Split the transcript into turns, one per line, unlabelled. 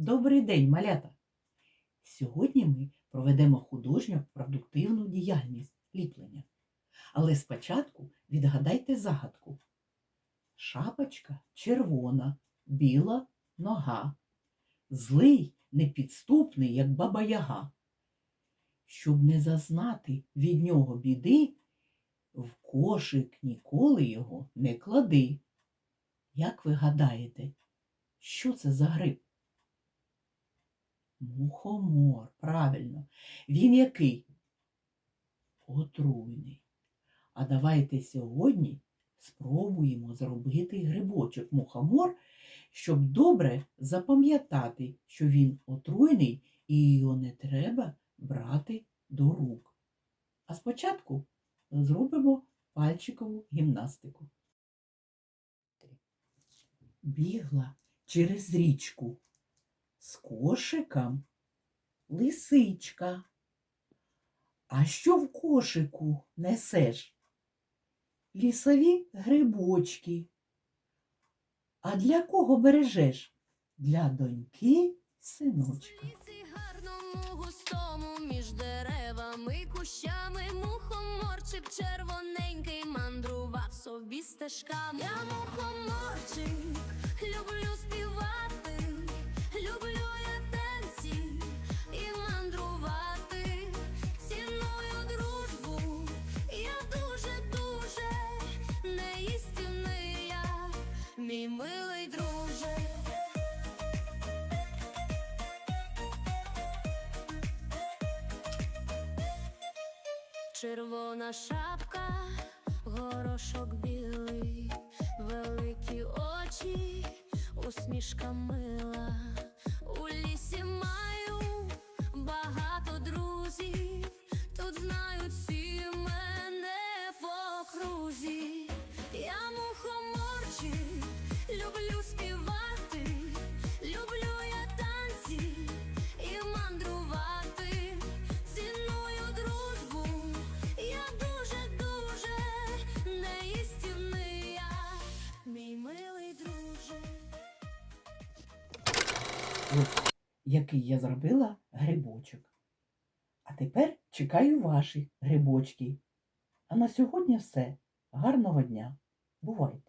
Добрий день, малята! Сьогодні ми проведемо художньо продуктивну діяльність ліплення. Але спочатку відгадайте загадку. Шапочка червона, біла нога, злий, непідступний, як баба Яга. Щоб не зазнати від нього біди, в кошик ніколи його не клади. Як ви гадаєте, що це за гриб? Мухомор, правильно. Він який? Отруйний. А давайте сьогодні спробуємо зробити грибочок мухомор, щоб добре запам'ятати, що він отруйний і його не треба брати до рук. А спочатку зробимо пальчикову гімнастику. Бігла через річку з кошиком лисичка. А що в кошику несеш? Лісові грибочки. А для кого бережеш? Для доньки синочка.
гарному густому між деревами, кущами мухоморчик червоненький мандрував собі стежками. Я мухоморчик, милий друже. Червона шапка, горошок білий, великі очі, усмішка мила. У лісі маю багато друзів, тут знають всі мене в окрузі. Люблю співати, люблю я танці і мандрувати. Ціную дружбу, я дуже дуже неїстівний я, мій милий друже.
Який я зробила грибочок. А тепер чекаю ваші грибочки. А на сьогодні все. Гарного дня. Бувайте!